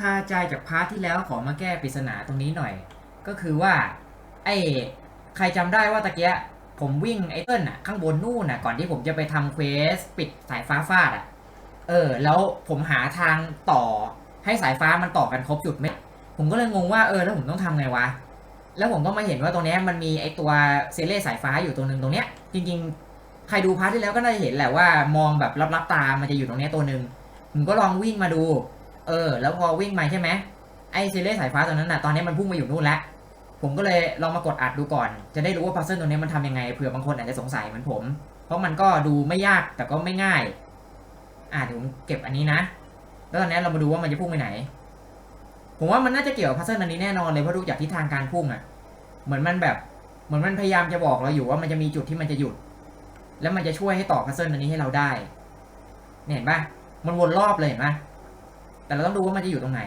คาใจจากพาร์ทที่แล้วขอมาแก้ปริศนาตรงนี้หน่อย ก็คือว่า ไอ้ใครจำได้ว่าตะเกียผมวิ่งไอ้เติ้ลอะข้างบนนู่นน่ะก่อนที่ผมจะไปทำเควสปิดสายฟ้าฟาดอะเออ แล้วผมหาทางต่อให้สายฟ้ามันต่อกันครบจุดไหมผมก็เลยงงว่าเออแล้วผมต้องทำไงวะ แล้วผมก็มาเห็นว่าตรงเนี้ยมันมีไอ้ตัวเซเล่สายฟ้าอยู่ตัวหนึ่งตรงเนี้ย จริงๆ ใครดูพาร์ทที่แล้วก็น่าจะเห็นแหละว่ามองแบบลับๆตามันจะอยู่ตรงเนี้ยตัวหนึ่งผมก็ลองวิ่งมาดู เออ แล้วพอวิ่งมาใช่ไหมไอ้เซเล่สายฟ้าตัวนั้นน่ะตอนนี้มันพุ่งมาอยู่นู่นแล้วผมก็เลยลองมากดอัดดูก่อน จะได้รู้ว่าพัซเซิลตรงนี้มันทำยังไงเผื่อบางคนอาจจะสงสัยเหมือนผม เพราะมันก็ดูไม่ยากแต่ก็ไม่ง่าย อ่าเดี๋ยวผมเก็บอันนี้นะ แล้วตอนนี้เรามาดูว่ามันจะพุ่งไปไหน ผมว่ามันน่าจะเกี่ยวกับพัซเซิลอันนี้แน่นอนเลยเพราะดูจากทิศทางการพุ่งอะ่ะ เหมือนมันแบบ เหมือนมันพยายามจะบอกเราอยู่ว่ามันจะมีจุดที่มันจะหยุด แล้วมันจะช่วยให้ต่อพัซเซิลอันนี้ให้เราได้เนี่ยเห็นปะมันวนรอบเลยเห็นปะ แต่เราต้องดูว่ามันจะอยู่ตรงไหน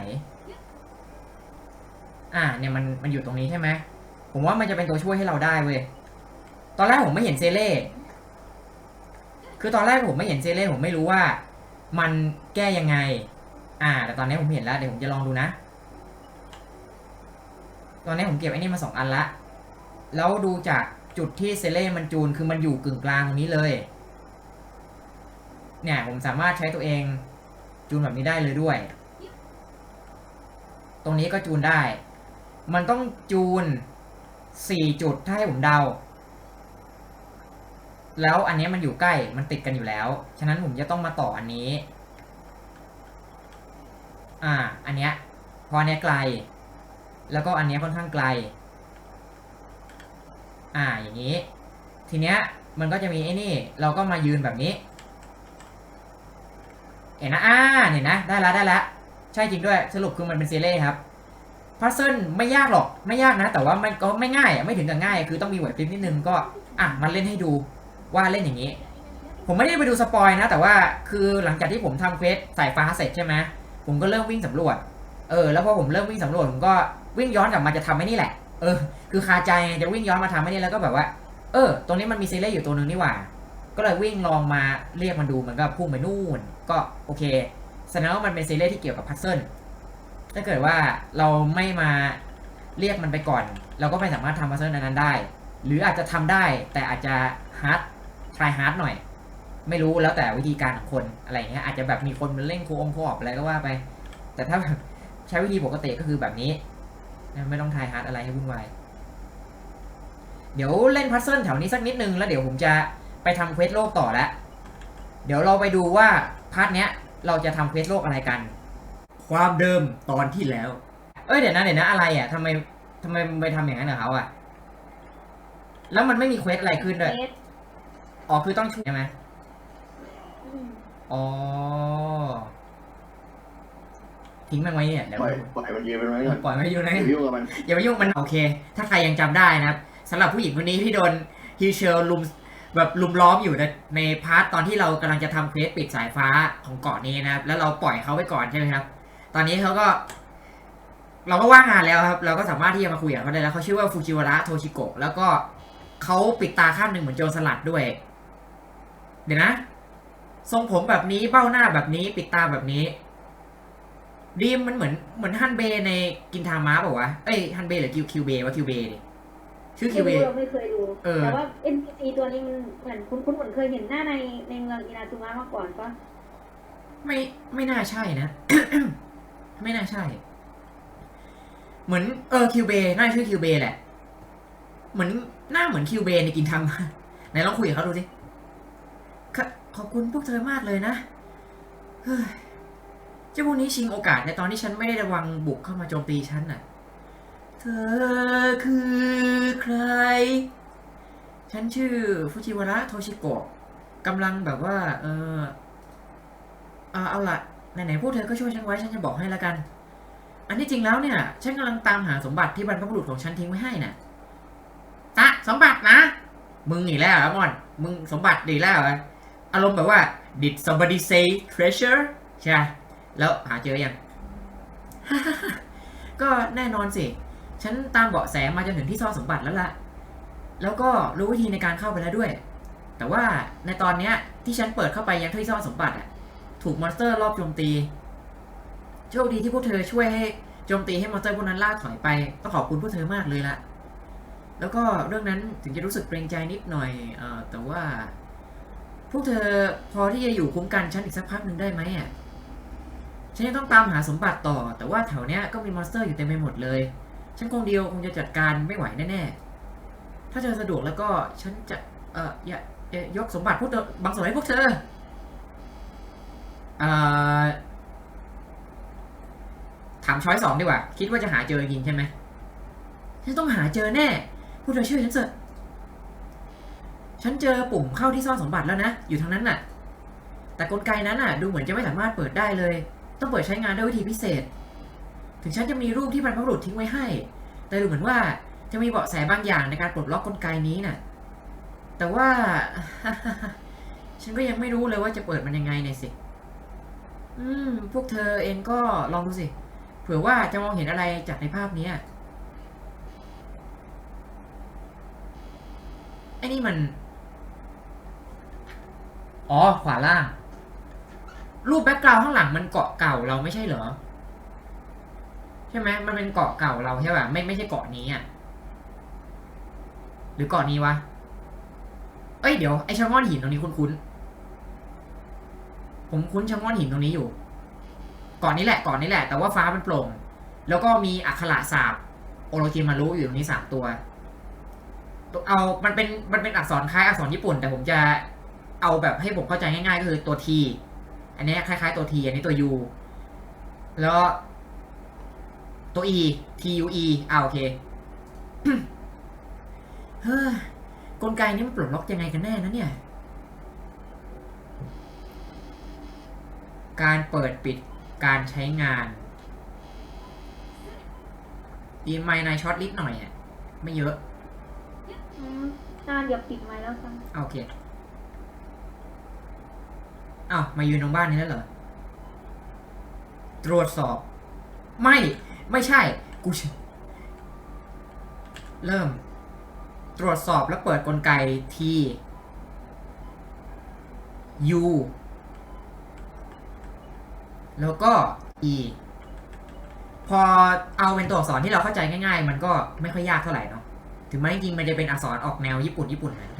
อ่า เนี่ยมันมันอยู่ตรงนี้ใช่ไหมผมว่ามันจะเป็นตัวช่วยให้เราได้เว้ย ตอนแรกผมไม่เห็นเซเล่ คือตอนแรกผมไม่เห็นเซเล่ผมไม่รู้ว่า มันแก้ยังไง อ่า แต่ตอนนี้ผมเห็นแล้วเดี๋ยวผมจะลองดูนะ ตอนนี้ผมเก็บไอ้นี่มาสองอันละ แล้วดูจากจุดที่เซเล่มันจูนคือมันอยู่กึ่งกลางตรงนี้เลย เนี่ยผมสามารถใช้ตัวเอง จูนแบบนี้ได้เลยด้วย ตรงนี้ก็จูนได้ มันต้องจูนสี่จุดถ้าให้ผมเดา แล้วอันนี้มันอยู่ใกล้ มันติดกันอยู่แล้ว ฉะนั้นผมจะต้องมาต่ออันนี้ อ่า อันเนี้ย พออันเนี้ยไกล แล้วก็อันเนี้ยค่อนข้างไกล อ่า อย่างนี้ ทีเนี้ย มันก็จะมีไอ้นี่ เราก็มายืนแบบนี้ ห็นนะอ่าเห็นนะ ได้ละได้ละใช่จริงด้วย สรุปคือมันเป็นเซเล่ครับพัซเซิลไม่ยากหรอก ไม่ยากนะ แต่ว่ามันก็ไม่ง่าย ไม่ถึงกับง่าย คือต้องมีไหวพริบนิดนึงก็ อะมาเล่นให้ดูว่าเล่นอย่างนี้ ผมไม่ได้ไปดูสปอยนะ แต่ว่าคือหลังจากที่ผมทำเควสสายฟ้าเสร็จใช่ไหมผมก็เริ่มวิ่งสำรวจ เออ แล้วพอผมเริ่มวิ่งสำรวจ ผมก็วิ่งย้อนกลับมาจะทำไอ้นี่แหละ เออ คือคาใจไงจะวิ่งย้อนมาทำไอ้นี่แล้วก็แบบว่า เออ ตรงนี้มันมีเซเล่อยู่ตัวหนึ่งนี่หว่า ก็เลยวิ่งลองมาเรียกมันดูมันก็พุ่งไปนู่น ก็โอเคแสดงว่ามันเป็นเซเล่ที่เกี่ยวกับพัซเซิลถ้าเกิดว่าเราไม่มาเรียกมันไปก่อน เราก็ไม่สามารถทำพัซเซิลนั้นได้ หรืออาจจะทำได้แต่อาจจะฮาร์ดทายฮาร์ดหน่อย ไม่รู้แล้วแต่วิธีการของคนอะไรเงี้ยอาจจะแบบมีคนมันเล่นโคองโคออบอะไรก็ว่าไป แต่ถ้าแบบใช้วิธีปกติก็คือแบบนี้ ไม่ต้องทายฮาร์ดอะไรให้วุ่นวายเดี๋ยวเล่นพัซเซิลแถวนี้สักนิดนึงแล้วเดี๋ยวผมจะ ไปทำเควสโลกต่อแล้ว เดี๋ยวเราไปดูว่าพาร์ทเนี้ยเราจะทำเควสโลกอะไรกัน ความเดิมตอนที่แล้ว เอ้ยเดี๋ยวนะเดี๋ยวนะอะไรอะทำไมทำไมมึงไปทำอย่างนั้นกับเขาอะ แล้วมันไม่มีเควสอะไรขึ้นด้วยเอสอ๋อคือต้องช่วยใช่ไหมอืมอ๋อ ทิ้งมันไว้เนี่ยเดี๋ยวปล่อยปล่อยมันยืนไปไว้ก่อนปล่อยไม่อยู่นะอย่าไปยุ่งกับมัน อย่าไปยุ่งมันโอเค ถ้าใครยังจำได้นะครับสำหรับผู้หญิงคนนี้ที่โดนฮิเชลลุม แบบลุมล้อมอยู่ในในพาร์ทตอนที่เรากำลังจะทำเควสปิดสายฟ้าของเกาะนี้นะครับ แล้วเราปล่อยเขาไว้ก่อนใช่ไหมครับ ตอนนี้เขาก็ เราก็ว่างงานแล้วครับ เราก็สามารถที่จะมาคุยกับเขาได้แล้วเขาชื่อว่าฟูจิวาระโทชิโกะแล้วก็เขาปิดตาข้างหนึ่งเหมือนโจรสลัดด้วย เดี๋ยวนะ ทรงผมแบบนี้เบ้าหน้าแบบนี้ ปิดตาแบบนี้ดีมมันเหมือนเหมือนฮันเบในกินทามะเปล่าวะเอ้ยฮันเบหรือคิวคิวเบวะคิวเบดิ ชื่อคิวเบไม่รู้เราไม่เคยดูเออแต่ว่า NPC ตัวนี้มันเหมือนคุ้นๆเหมือนเคยเห็นหน้าในในเมืองอินาซุมะมาก่อนปะไม่ไม่น่าใช่นะ ไม่น่าใช่ เหมือนเออคิวเบน่าจะชื่อคิวเบแหละ เหมือนหน้าเหมือนคิวเบในกินทามะไหนลองคุยกับเขาดูสิขะขอบคุณพวกเธอมากเลยนะเฮ้ยเจ้าพวกนี้ชิงโอกาสในตอนที่ฉันไม่ได้ระวังบุกเข้ามาโจมตีฉันน่ะ เธอคือใคร ฉันชื่อฟูจิวาระโทชิโกะกำลังแบบว่า เออเอาเอาละไหนๆพวกเธอก็ช่วยฉันไว้ฉันจะบอกให้ละกัน อันที่จริงแล้วเนี่ย ฉันกำลังตามหาสมบัติที่บรรพบุรุษของฉันทิ้งไว้ให้น่ะอะสมบัตินะ มึงอีกแล้วเหรอมอน มึงสมบัติอีแล้วเหรอารมณ์แบบว่า did somebody say treasure ใช่ แล้วหาเจอยัง ก็แน่นอนสิ ฉันตามเบาะแสมาจนถึงที่ซ่อนสมบัติแล้วล่ะ แล้วก็รู้วิธีในการเข้าไปแล้วด้วย แต่ว่าในตอนเนี้ยที่ฉันเปิดเข้าไปยังที่ซ่อนสมบัติอะถูกมอนสเตอร์รอบโจมตี โชคดีที่พวกเธอช่วยให้โจมตีให้มอนสเตอร์พวกนั้นล่าถอยไปต้องขอบคุณพวกเธอมากเลยละแล้วก็เรื่องนั้นถึงจะรู้สึกเกรงใจนิดหน่อยเอ่อแต่ว่า พวกเธอพอที่จะอยู่คุ้มกันฉันอีกสักพักหนึ่งได้ไหมอะฉันยังต้องตามหาสมบัติต่อ แต่ว่าแถวเนี้ยก็มีมอนสเตอร์อยู่เต็มไปหมดเลย ฉันคงเดียวคงจะจัดการไม่ไหวแน่ๆ ถ้าเธอสะดวกแล้วก็ฉันจะเอ่ออย่าอย่ายกสมบัติพวกเธอบางส่วนให้พวกเธอเอ่อถามช้อยสองดีกว่า คิดว่าจะหาเจอจริงใช่ไหมฉันต้องหาเจอแน่พวกเธอช่วยฉันเถอะฉันเจอปุ่มเข้าที่ซ่อนสมบัติแล้วนะ อยู่ทางนั้นน่ะ แต่กลไกนั้นน่ะ ดูเหมือนจะไม่สามารถเปิดได้เลย ต้องเปิดใช้งานด้วยวิธีพิเศษ ถึงฉันจะมีรูปที่บรรพบุรุษทิ้งไว้ให้ แต่ดูเหมือนว่าจะมีเบาะแสบางอย่างในการปลดล็อกกลไกนี้น่ะ แต่ว่า ฉันก็ยังไม่รู้เลยว่าจะเปิดมันยังไงเนี่ยสิ อืม พวกเธอเองก็ลองดูสิ เผื่อว่าจะมองเห็นอะไรจากในภาพนี้ไอ้นี่มัน อ๋อ ขวาล่าง รูปแบ็กกราวด์ข้างหลังมันเกาะเก่าเราไม่ใช่เหรอ ช่ไหมมันเป็นเกาะเก่าเราใช่ป่ะไม่ไม่ใช่เกาะนี้อะ หรือเกาะนี้วะ เอ้ยเดี๋ยวไอชะง่อนหินตรงนี้คุ้นๆ ผมคุ้นชะง่อนหินตรงนี้อยู่เกาะนี้แหละเกาะนี้แหละ แต่ว่าฟ้ามันโปร่ง แล้วก็มีอักขระสาบโอโรจิมารุอยู่ตรงนี้สามตัว เอา มันเป็น มันเป็นอักษรคล้ายอักษรญี่ปุ่น แต่ผมจะเอาแบบให้ผมเข้าใจง่ายๆก็คือตัว T อันนี้คล้ายๆตัว T อันนี้ตัว U แล้ว ตัว E T U E อ่าโอเคเฮ้ยกลไกนี้มันปลดล็อกยังไงกันแน่นะเนี่ย การเปิดปิดการใช้งานดีไมนายช็อตลิดหน่อยอะ ไม่เยอะอืมนานเดี๋ยวปิดไว้แล้วกันอะโอเคอ้าวมายืนตรงบ้านนี้แล้วเหรอ ตรวจสอบ ไม่ ไม่ใช่ กูเริ่ม ตรวจสอบแล้วเปิดกลไกที U แล้วก็ E พอเอาเป็นตัวอักษรที่เราเข้าใจง่ายๆ มันก็ไม่ค่อยยากเท่าไหร่เนาะ ถึงแม้จริงๆ มันจะเป็นอักษรออกแนวญี่ปุ่นญี่ปุ่นนะ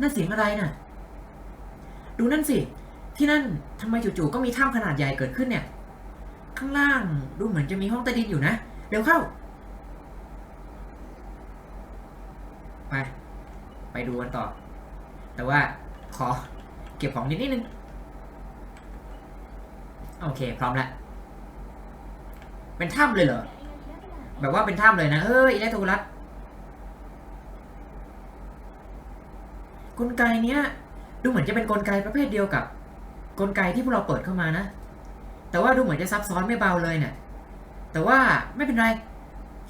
นั่นเสียงอะไรน่ะ ดูนั่นสิ ที่นั่นทำไมจู่ๆก็มีถ้ำขนาดใหญ่เกิดขึ้นเนี่ย ข้างล่างดูเหมือนจะมีห้องใต้ดินอยู่นะ เร็วเข้า ไป ไปดูกันต่อ แต่ว่าขอเก็บของนิดนิดนึง โอเค พร้อมแล้ว เป็นถ้ำเลยเหรอ แบบว่าเป็นถ้ำเลยนะเฮ้ยอิเล็กโทรลัสกลไกเนี้ย ดูเหมือนจะเป็นกลไกประเภทเดียวกับ กลไกที่พวกเราเปิดเข้ามานะ แต่ว่าดูเหมือนจะซับซ้อนไม่เบาเลยเนี่ย แต่ว่าไม่เป็นไร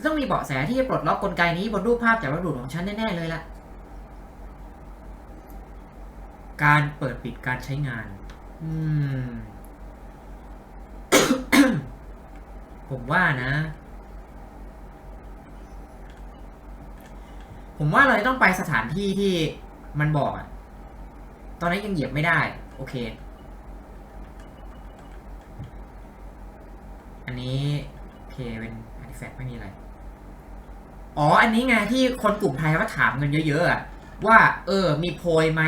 ต้องมีเบาะแสที่จะปลดล็อกกลไกนี้บนรูปภาพจากวัสดุของฉันแน่ๆเลยล่ะ การเปิดปิดการใช้งาน อืม ผมว่านะ ผมว่าเราต้องไปสถานที่ที่มันบอกอะตอนนี้ยังเหยียบไม่ได้ โอเค นนี้โอเคเป็นอาร์ติแฟกต์ไม่มีอะไร อ๋อ อันนี้ไงที่คนกลุ่มไทยเขาถามกันเยอะๆอะว่า เออ มีโพยไหม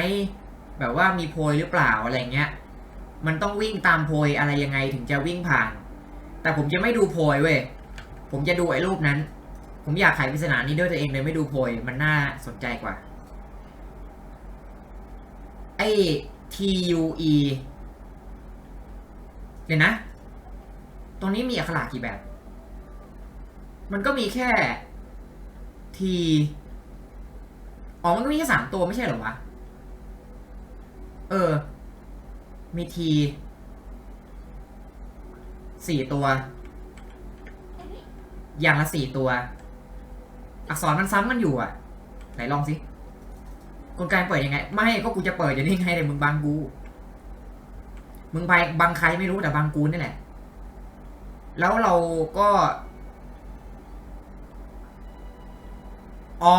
แบบว่ามีโพยหรือเปล่าอะไรเงี้ย มันต้องวิ่งตามโพยอะไรยังไงถึงจะวิ่งผ่าน แต่ผมจะไม่ดูโพยเว้ย ผมจะดูไอ้รูปนั้น ผมอยากไขปริศนานี้ด้วยตัวเองเลยไม่ดูโพย มันน่าสนใจกว่า ไอ้ T U E เดี๋ยวนะ ตรงนี้มีอักขระกี่แบบ มันก็มีแค่ T อ๋อ มันก็มีแค่สามตัวไม่ใช่เหรอวะ เออ มี T สี่ตัว อย่างละสี่ตัว อักษรมันซ้ำกันอยู่อะ ไหนลองสิกลไกเปิดยังไง ไม่ก็กูจะเปิดอย่างนี้ไงแต่มึงบังกู มึงไปบังใครไม่รู้แต่บังกูนี่แหละ แล้วเราก็ อ๋อ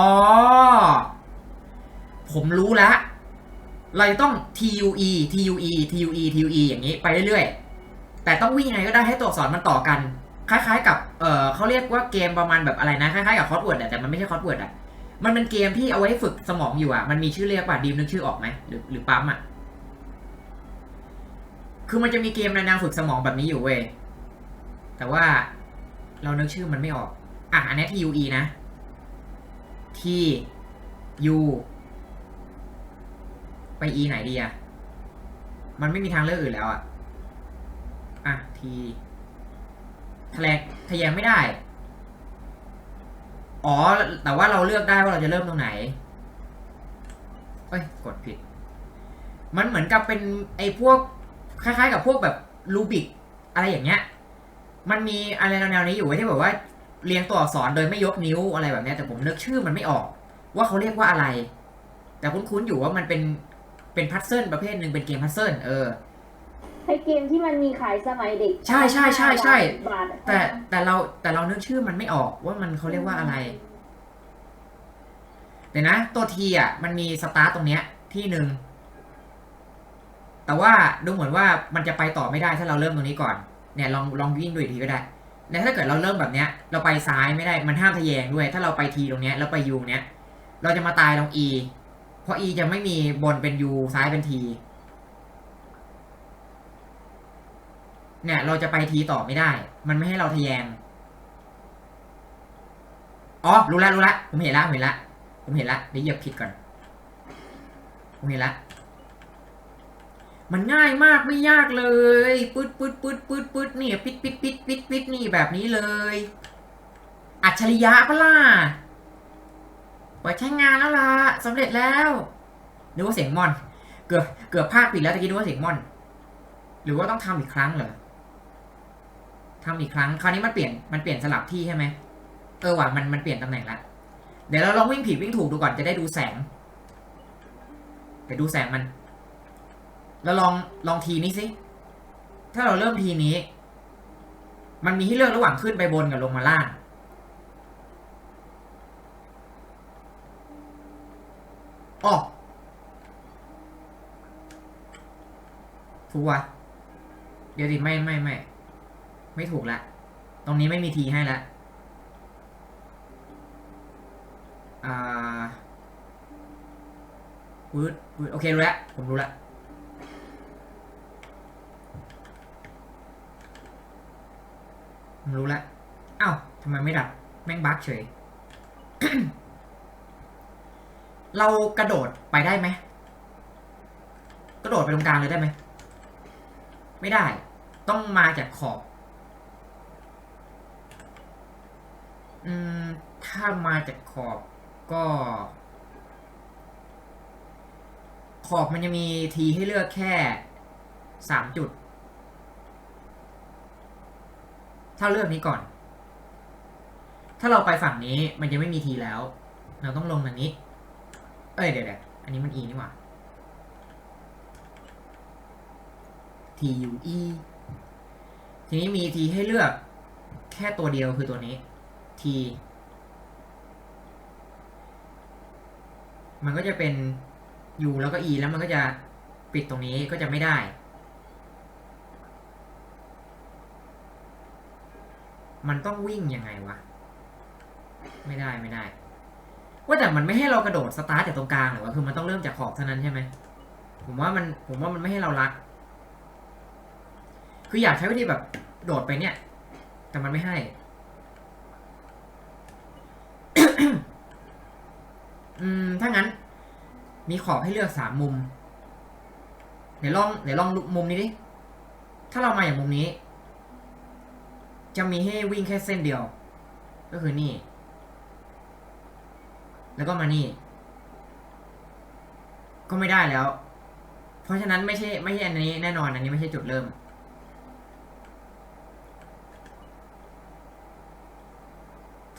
ผมรู้แล้วเราจะต้อง TUE TUE TUE TUE อย่างนี้ไปเรื่อยๆ แต่ต้องวิ่งยังไงก็ได้ให้ตัวอักษรมันต่อกัน คล้ายๆ กับ เออเขาเรียกว่าเกมประมาณแบบอะไรนะ คล้ายๆ กับคอร์สเวิร์ดแต่มันไม่ใช่คอร์สเวิร์ดอะมันเป็นเกมที่เอาไว้ฝึกสมองอยู่อะมันมีชื่อเรียกป่ะดีมนึกชื่อออกไหมหรือหรือปั๊มอะคือมันจะมีเกมในแนวฝึกสมองแบบนี้อยู่เว้ย แต่ว่าเรานึกชื่อมันไม่ออก อะ อันนี้ TUE นะ T U ไป E ไหนดีอะมันไม่มีทางเลือกอื่นแล้วอะอะ T ทะเลทะแยงไม่ได้ อ๋อ แต่ว่าเราเลือกได้ว่าเราจะเริ่มตรงไหนเอ้ย กดผิด มันเหมือนกับเป็นไอ้พวก คล้ายๆ กับพวกแบบรูบิก อะไรอย่างเงี้ย มันมีอะไรแนวๆนี้อยู่ไว้ที่แบบว่าเรียงตัวอักษรโดยไม่ยกนิ้วอะไรแบบเนี้ยแต่ผมนึกชื่อมันไม่ออก ว่าเขาเรียกว่าอะไร แต่คุ้นๆอยู่ว่ามันเป็นเป็นพัซเซิลประเภทหนึ่งเป็นเกมพัซเซิลเออไอเกมที่มันมีขายสมัยเด็ก ใช่ใช่ใช่ใช่บาทอะแต่แต่เราแต่เรานึกชื่อมันไม่ออกว่ามันเขาเรียกว่าอะไรเดี๋ยวนะ ตัวทีอะมันมีสตาร์ตตรงเนี้ยที่หนึ่งแต่ว่าดูเหมือนว่ามันจะไปต่อไม่ได้ถ้าเราเริ่มตรงนี้ก่อน เนี่ยลองลองวิ่งดูอีกทีก็ได้เนี่ยถ้าเกิดเราเริ่มแบบเนี้ย เราไปซ้ายไม่ได้มันห้ามทะแยงด้วย ถ้าเราไปทีตรงเนี้ยแล้วไปยูเนี้ย เราจะมาตายตรง E เพราะ E จะไม่มีบนเป็น U ซ้ายเป็น T เนี่ยเราจะไปทีต่อไม่ได้ มันไม่ให้เราทะแยง อ๋อ รู้ล้วรู้ล้วผมเห็นล้วผมเห็นล้วผมเห็นล้วเดี๋ยวเหยียบผิดก่อน ผมเห็นล้ว มันง่ายมากไม่ยากเลยปึ๊ดปึ๊ดปึ๊ดปึ๊ดปึ๊ดนี่ปิดปิดปิดปิดปิดนี่แบบนี้เลย อัจฉริยะปะล่ะเปิดใช้งานแล้วล่ะสำเร็จแล้วนึกว่าเสียงมอน เกือบเกือบพลาดปิดแล้วตะกี้นึกว่าเสียงมอน หรือว่าต้องทำอีกครั้งเหรอทำอีกครั้ง คราวนี้มันเปลี่ยนมันเปลี่ยนสลับที่ใช่ไหมเออว่ะมันมันเปลี่ยนตำแหน่งละเดี๋ยวเราลองวิ่งผิดวิ่งถูกดูก่อนจะได้ดูแสงเดี๋ยวดูแสงมัน เราลองลองทีนี้สิ ถ้าเราเริ่มทีนี้ มันมีให้เลือกระหว่างขึ้นไปบนกับลงมาล่าง อ๋อถูกวะเดี๋ยวดิไม่ไม่ไม่ ไม่ถูกละ ตรงนี้ไม่มีทีให้ละอ่าปืดปืดโอเครู้แล้วผมรู้แล้ว ผมรู้แล้วอ้าวทำไมไม่ดับ แม่งบั๊กเฉย เรากระโดดไปได้ไหม กระโดดไปตรงกลางเลยได้ไหม ไม่ได้ ต้องมาจากขอบ อืม ถ้ามาจากขอบก็ ขอบมันจะมีทีให้เลือกแค่สามจุด ถ้าเลือกนี้ก่อน ถ้าเราไปฝั่งนี้มันจะไม่มีทีแล้ว เราต้องลงอันนี้ เอ้ยเดี๋ยวเดี๋ยวอันนี้มัน e นี่หว่า t u e ทีนี้มี t ให้เลือกแค่ตัวเดียวคือตัวนี้ t มันก็จะเป็น u แล้วก็ e แล้วมันก็จะปิดตรงนี้ก็จะไม่ได้ มันต้องวิ่งยังไงวะ ไม่ได้ไม่ได้ ว่าแต่มันไม่ให้เรากระโดดสตาร์ทจากตรงกลางหรือว่าคือมันต้องเริ่มจากขอบเท่านั้นใช่ไหมผมว่ามันผมว่ามันไม่ให้เรารัก คืออยากใช้วิธีแบบโดดไปเนี่ย แต่มันไม่ให้ อืม ถ้างั้น มีขอบให้เลือกสามมุม เดี๋ยวลองเดี๋ยวลองมุมนี้ดิ ถ้าเรามาอย่างมุมนี้ จะมีให้วิ่งแค่เส้นเดียว ก็คือนี่ แล้วก็มานี่ ก็ไม่ได้แล้ว เพราะฉะนั้นไม่ใช่ไม่ใช่อันนี้แน่นอนอันนี้ไม่ใช่จุดเริ่ม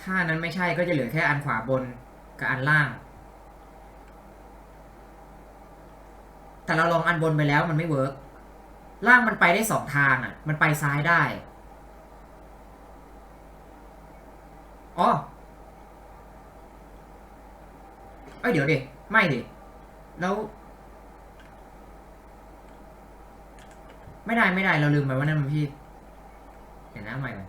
ถ้านั้นไม่ใช่ก็จะเหลือแค่อันขวาบนกับอันล่าง แต่เราลองอันบนไปแล้วมันไม่เวิร์กล่างมันไปได้สองทางอะ มันไปซ้ายได้ อ๋อเอ้ยเดี๋ยวดิไม่ดิแล้ว ไม่ได้ไม่ได้เราลืมไปว่านั่นมันพี่เดี๋ยวนะใหม่ก่อน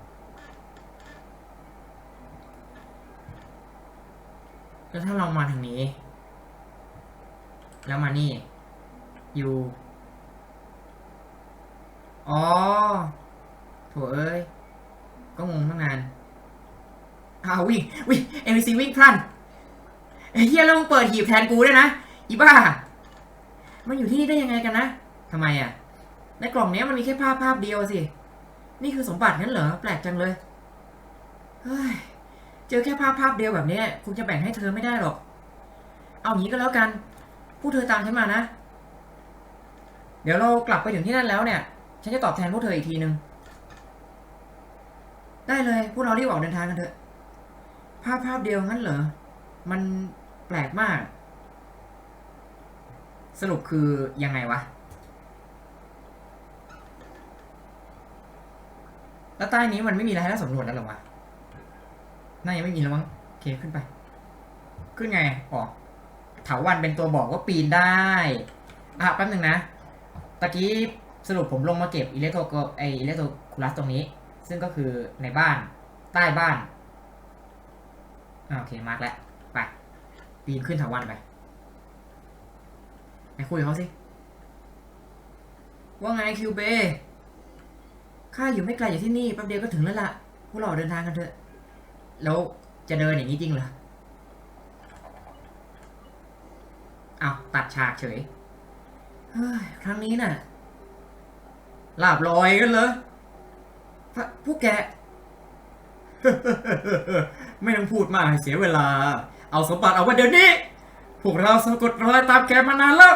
แล้วถ้าเรามาทางนี้ แล้วมานี่อยู่อ๋อโถเอ้ย ก็งงตั้งนาน อ้าววิ่งวิ่งเอ็มซีวิ่งพลันไอ้เฮียแล้วมึงเปิดหีบแทนกูด้วยนะอีบ้า มันอยู่ที่นี่ได้ยังไงกันนะทำไมอะ ในกล่องนี้มันมีแค่ภาพภาพเดียวสิ นี่คือสมบัติงั้นเหรอ แปลกจังเลย เฮ้ย เจอแค่ภาพภาพเดียวแบบนี้ยคงจะแบ่งให้เธอไม่ได้หรอก เอางี้ก็แล้วกันพวกเธอตามฉันมานะ เดี๋ยวเรากลับไปถึงที่นั่นแล้วเนี่ย ฉันจะตอบแทนพวกเธออีกทีนึง ได้เลย พวกเรารีบออกเดินทางกันเถอะ ภาพภาพเดียวงั้นเหรอ มันแปลกมาก สรุปคือยังไงวะ แล้วใต้นี้มันไม่มีอะไรให้เราสำรวจแล้วหรอวะ น่ายังไม่มีแล้วมั้งโอเคขึ้นไป ขึ้นไงอ๋อเถาวันเป็นตัวบอกว่าปีนได้ อะแป๊บหนึ่งนะ ตะกี้สรุปผมลงมาเก็บอิเล็กโทรไออิเล็กโทรคูลัสตรงนี้ ซึ่งก็คือในบ้าน ใต้บ้าน โอเคมาร์กแล้วไปปีนขึ้นถาวันไปไปคุยกับเขาสิ ว่าไงคิวเบข้าอยู่ไม่ไกลจากที่นี่แป๊บเดียวก็ถึงแล้วล่ะ พวกเราเดินทางกันเถอะ แล้วจะเดินอย่างนี้จริงเหรอเอาตัดฉากเฉย เฮ้ย ครั้งนี้น่ะลาบลอยกันเหรอ พวกแก ไม่ต้องพูดมากให้เสียเวลา เอาสมบัติเอาไว้เดี๋ยวนี้ พวกเราสะกดรอยตามแกมานานแล้ว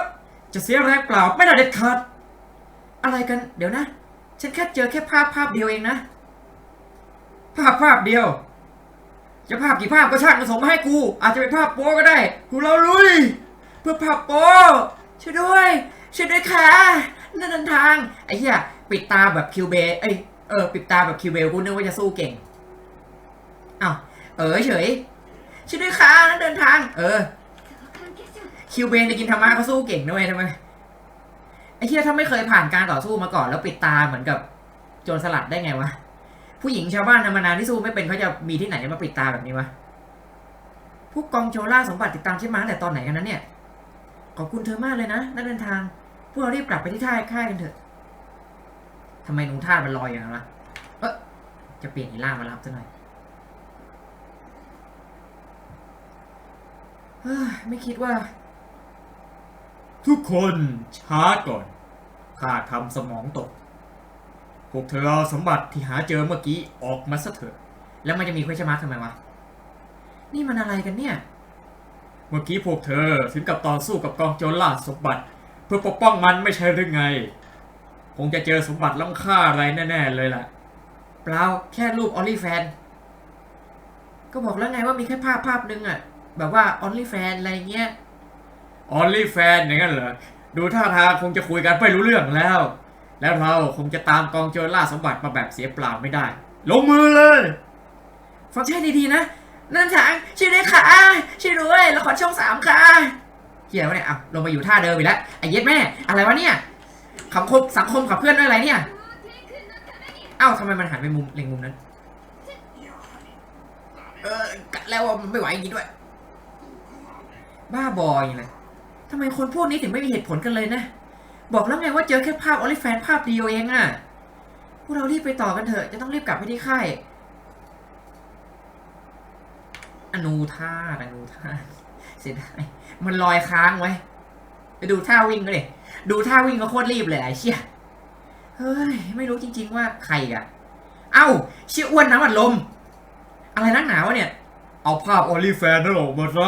จะเสียแรงเปล่าไม่ได้เด็ดขาด อะไรกัน เดี๋ยวนะ ฉันแค่เจอแค่ภาพภาพเดียวเองนะ ภาพภาพเดียว จะภาพกี่ภาพก็ช่างมาส่งมาให้กู อาจจะเป็นภาพโป๊ก็ได้ กูเราลุย เพื่อภาพโป๊ช่วยด้วย ช่วยด้วยค่ะนั่นเดินทาง ไอ้เหี้ยปิดตาแบบคิวเบเอ้ย เออ ปิดตาแบบคิวเบลกูนึกว่าจะสู้เก่งอ้าว เออเฉยช่วยด้วยค่ะนั่นเดินทาง เออ คิวเบนจะกินธรรมะเขาสู้เก่งด้วยทำไมไอ้เหี้ยถ้าไม่เคยผ่านการต่อสู้มาก่อนแล้วปิดตาเหมือนกับโจรสลัดได้ไงวะผู้หญิงชาวบ้านธรรมดาที่สู้ไม่เป็นเขาจะมีที่ไหนมาปิดตาแบบนี้วะผู้กองโจล่าสมบัติติดตามชิมาตั้งแต่ตอนไหนกันนั้นเนี่ย ขอบคุณเธอมากเลยนะนักเดินทาง พวกเรารีบกลับไปที่ท่าค่ายกันเถอะทำไมหนูท่ามันลอยอย่างนั้นวะเออจะเปลี่ยนอีล่ามารับซะหน่อยเฮ้ย ไม่คิดว่า ทุกคนช้าก่อน ข้าทำสมองตก พวกเธอเอาสมบัติที่หาเจอเมื่อกี้ออกมาซะเถอะ แล้วมันจะมีเควชมาร์ทำไมวะ นี่มันอะไรกันเนี่ย เมื่อกี้พวกเธอถึงกับต่อสู้กับกองโจรล่าสมบัติ เพื่อปกป้องมันไม่ใช่หรือไง คงจะเจอสมบัติล้ำค่าอะไรแน่ ๆ เลยล่ะ เปล่าแค่รูปออลลี่แฟน ก็บอกแล้วไงว่ามีแค่ภาพภาพหนึ่งอะ แบบว่าออลลี่แฟนอะไรเงี้ยออลลี่แฟนอย่างนั้นเหรอ ดูท่าทางคงจะคุยกันไม่รู้เรื่องแล้ว แล้วเราคงจะตามกองโจรล่าสมบัติมาแบบเสียเปล่าไม่ได้ ลงมือเลย ฟังใช่ดีๆนะ นั่นทางช่วยด้วยค่ะช่วยด้วยละครช่องสามค่ะเฮียวะเนี่ยอะลงมาอยู่ท่าเดิมอีกแล้วไอ้เย็ดแม่ อะไรวะเนี่ยคำคมสังคมขับเพื่อนด้วยอะไรเนี่ย เอ้าทำไมมันหันไปมุมเล็งมุมนั้น เออกะแล้วว่ามันไม่ไหวอย่างนี้ด้วย บ้าบอย่างไรทำไมคนพวกนี้ถึงไม่มีเหตุผลกันเลยนะ บอกแล้วไงว่าเจอแค่ภาพออลิแฟนภาพเดียวเองอะพวกเรารีบไปต่อกันเถอะ จะต้องรีบกลับไปที่ค่าย อนูท่าอนูท่าเสียดายมันลอยค้างไว้ ไปดูท่าวิ่งก็เลยดูท่าวิ่งก็โคตรรีบเลยไอ้เชี่ย เฮ้ย ไม่รู้จริง ๆ ว่าใครอะเอ้าเชี่ยอ้วนน้ำอัดลม อะไรนักหนาวะเนี่ย เอาภาพออลลี่แฟนนั่นออกมาซะ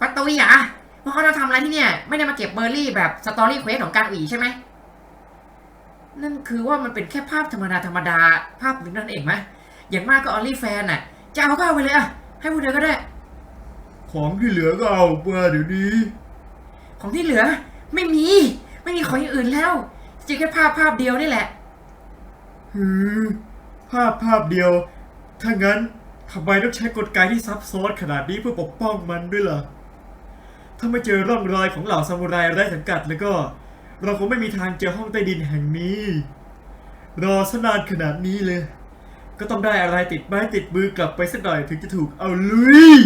ฟัตตุยอะว่าเขาจะทำอะไรที่เนี่ย ไม่ได้มาเก็บเบอร์รี่แบบสตอรี่เควสของการอุ๋ยใช่ไหม นั่นคือว่ามันเป็นแค่ภาพธรรมดาธรรมดาภาพหนึ่งนั่นเองไหมอย่างมากก็ออลลี่แฟนน่ะ จะเอาก็เอาไปเลยอะให้พูดเดียวก็ได้ ของที่เหลือก็เอามาเดี๋ยวนี้ ของที่เหลือ ไม่มี ไม่มีของอย่างอื่นแล้วเจอแค่ภาพภาพเดียวนี่แหละฮือภาพภาพเดียว ถ้างั้นทำไมต้องใช้กลไกที่ซับซ้อนขนาดนี้เพื่อปกป้องมันด้วยล่ะ ถ้าไม่เจอร่องรอยของเหล่าซามูไรไร้สังกัดแล้วก็ เราคงไม่มีทางเจอห้องใต้ดินแห่งนี้ รอสนานขนาดนี้เลย ก็ต้องได้อะไรติดไม้ติดมือกลับไปสักหน่อยถึงจะถูกเอาลุย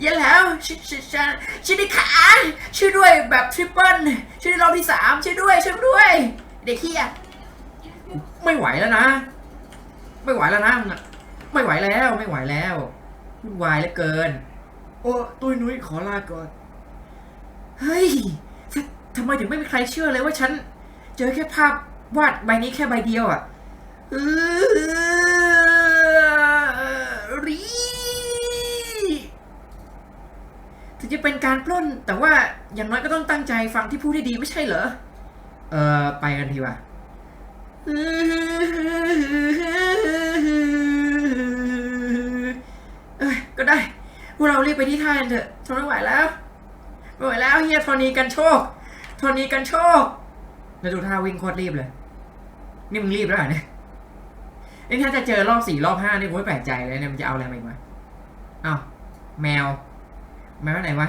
อย่าแล้วฉันฉันฉันฉันได้ขาช่วยด้วยแบบทริปเปิลช่วยรอบที่สามช่วยด้วยช่วยด้วย เด็กเฮียไม่ไหวแล้วนะ ไม่ไหวแล้วนะมึงอะไม่ไหวแล้วไม่ไหวแล้ววุ่นวายเหลือเกิน โอ้ตุ้ยนุ้ยขอลาก่อน เฮ้ยทำไมถึงไม่มีใครเชื่อเลยว่าฉัน เจอแค่ภาพวาดใบนี้แค่ใบเดียวอะรีถึงจะเป็นการปล้น แต่ว่าอย่างน้อยก็ต้องตั้งใจฟังที่พูดให้ดีไม่ใช่เหรอ เออไปกันทีว่ะเอ้ก็ได้ วกเรารีบไปที่ท่ากันเถอะทนไม่ไหวแล้วไม่ไหวแล้วเฮียโทนีกันโชคโทนีกันโชคแล้วดูท่าวิ่งโคตรรีบเลย นี่มึงรีบแล้วเหรอเนี่ยนี่ถ้าจะเจอรอบสี่รอบห้านี่กูไม่แปลกใจเลยเนี่ยมันจะเอาอะไรมาอีกวะอ้าวแมว แมวไหนวะ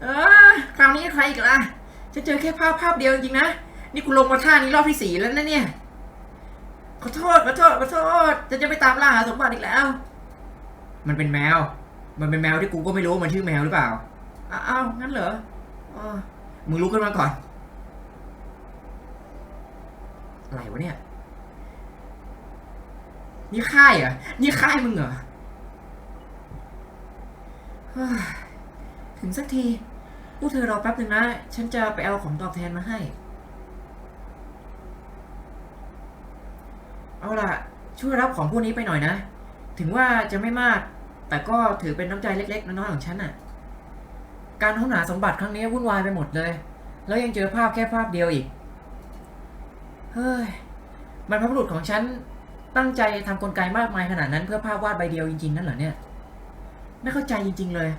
เออคราวนี้ใครอีกล่ะจะเจอแค่ภาพภาพเดียวจริงนะ นี่กูลงมาท่านี้รอบที่สี่แล้วนะเนี่ย ขอโทษขอโทษขอโทษจะจะไปตามล่าหาสมบัติอีกแล้ว มันเป็นแมว มันเป็นแมวที่กูก็ไม่รู้ว่ามันชื่อแมวหรือเปล่า อ้าวงั้นเหรอออมึงลุกขึ้นมาก่อน อะไรวะเนี่ย นี่ค่ายเหรอ นี่ค่ายมึงเหรอเฮ้ยถึงสักทีพวกเธอรอแป๊บหนึ่งนะ ฉันจะไปเอาของตอบแทนมาให้ เอาล่ะ ช่วยรับของพวกนี้ไปหน่อยนะ ถึงว่าจะไม่มาก แต่ก็ถือเป็นน้ำใจเล็กๆ น้อยๆของฉันน่ะ การค้นหาสมบัติครั้งนี้วุ่นวายไปหมดเลย แล้วยังเจอภาพแค่ภาพเดียวอีก เฮ้ย มันพบุรุษของฉันตั้งใจทำกลไกมากมายขนาดนั้นเพื่อภาพวาดใบเดียวจริงๆ นั่นเหรอเนี่ย ไม่เข้าใจจริง ๆ เลย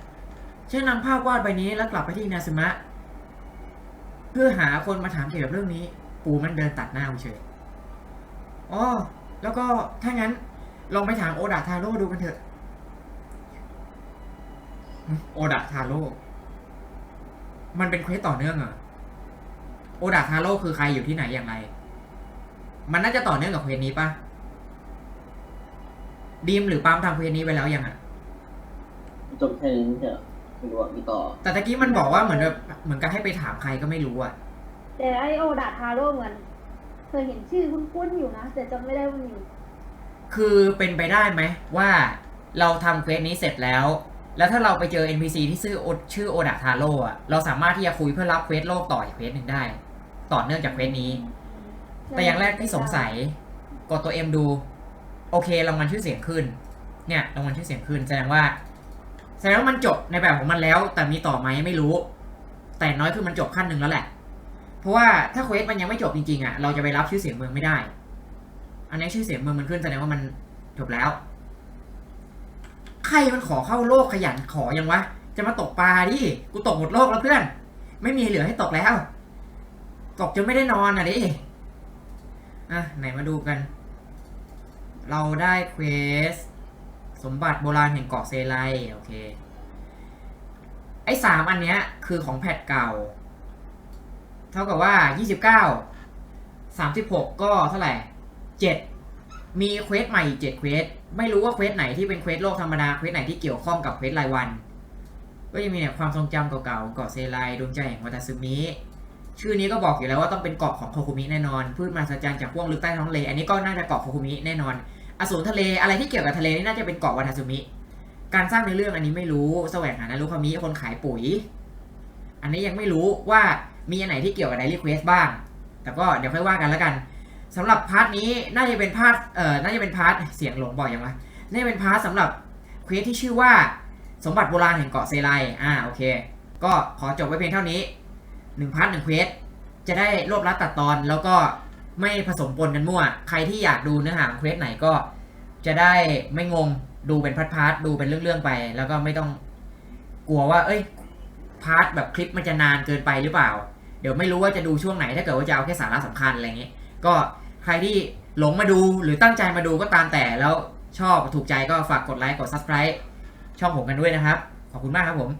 ฉันนำภาพวาดใบนี้แล้วกลับไปที่นาซึมะ เพื่อหาคนมาถามเกี่ยวกับเรื่องนี้ ปูมันเดินตัดหน้าเฉยอ๋อ แล้วก็ถ้างั้นลองไปถามโอดาทาโร่ดูกันเถอะ โอดะทาโร่ มันเป็นเควสต่อเนื่องเหรอโอดะทาโร่คือใครอยู่ที่ไหนอย่างไร มันน่าจะต่อเนื่องกับเควสนี้ปะดีมหรือปาล์มทำเควสนี้ไปแล้วยังอะจบแค่นี้ไม่ใช่เหรอไม่รู้อะมีต่อ แต่ตะกี้มันบอกว่าเหมือนแบบเหมือนกับให้ไปถามใครก็ไม่รู้อะแต่ไอโอดาทาโร่เหมือน เคยเห็นชื่อคุ้นๆอยู่นะ แต่จำไม่ได้ว่ามันอยู่ คือเป็นไปได้ไหมว่าเราทำเควสนี้เสร็จแล้ว แล้วถ้าเราไปเจอ NPC ที่ชื่อโอชื่อโอดะทาโร่อะเราสามารถที่จะคุยเพื่อรับเควสโลกต่ออีกเควสหนึ่งได้ ต่อเนื่องจากเควสนี้ แต่อย่างแรกที่สงสัยกดตัว M ดู โอเครางวัลชื่อเสียงขึ้น เนี่ยรางวัลชื่อเสียงขึ้นแสดงว่าแสดงว่ามันจบในแบบของมันแล้ว แต่มีต่อไหมไม่รู้ แต่น้อยคือมันจบขั้นหนึ่งแล้วแหละ ราะว่าถ้าเควสมันยังไม่จบจริงๆอะเราจะไปรับชื่อเสียงเมืองไม่ได้ อันนี้ชื่อเสียงเมืองมันขึ้นแสดงว่ามันจบแล้ว ใครมันขอเข้าโลกขยันขอยังวะ จะมาตกปลาดิ กูตกหมดโลกแล้วเพื่อน ไม่มีเหลือให้ตกแล้ว ตกจนไม่ได้นอนอะดิ อะ ไหนมาดูกัน เราได้เควส สมบัติโบราณแห่งเกาะเซไลโอเค ไอ้สามอันเนี้ยคือของแพทเก่า ท่ากับว่ายี่สิบเก้าสามสิบหกก็เท่าไหร่เจ็ดมีเควสใหม่อีกเจ็ดเควส ไม่รู้ว่าเควสไหนที่เป็นเควสโลกธรรมดา เควสไหนที่เกี่ยวข้องกับเควสรายวัน ก็ยังมีเนี่ยความทรงจำเก่าๆเกาะเซไลดวงใจแห่งวัตาซึมิ ชื่อนี้ก็บอกอยู่แล้วว่าต้องเป็นเกาะของโคคุมิแน่นอน พืชมหัศจรรย์จากห้วงลึกใต้ท้องทะเล อันนี้ก็น่าจะเกาะโคคุมิแน่นอน อสูรทะเล อะไรที่เกี่ยวกับทะเลนี่น่าจะเป็นเกาะวัตาซึมิ การสร้างในเรื่องอันนี้ไม่รู้ แสวงหานารุคามิ คนขายปุ๋ย อันนี้ยังไม่รู้ว่า มีอันไหนที่เกี่ยวกับไดรีเควสบ้าง แต่ก็เดี๋ยวค่อยว่ากันแล้วกันสำหรับพาร์ทนี้น่าจะเป็นพาร์ทเอ่อน่าจะเป็นพาร์ทเสียงหลงบ่อยยังวะน่าจะเป็นพาร์ทสำหรับเควสที่ชื่อว่าสมบัติโบราณแห่งเกาะเซไลอ่าโอเค ก็ขอจบไว้เพียงเท่านี้หนึ่งพาร์ทหนึ่งเควสจะได้รวบรัดตัดตอนแล้วก็ไม่ผสมปนกันมั่ว ใครที่อยากดูเนื้อหาเควสไหนก็จะได้ไม่งงดูเป็นพาร์ทๆดูเป็นเรื่องๆไป แล้วก็ไม่ต้องกลัวว่า เอ้ยพาร์ทแบบคลิปมันจะนานเกินไปหรือเปล่า เดี๋ยวไม่รู้ว่าจะดูช่วงไหนถ้าเกิดว่าจะเอาแค่สาระสำคัญอะไรเงี้ยก็ใครที่หลงมาดูหรือตั้งใจมาดูก็ตามแต่แล้วชอบถูกใจก็ฝากกดไลค์กด subscribe ช่องผมกันด้วยนะครับ ขอบคุณมากครับผม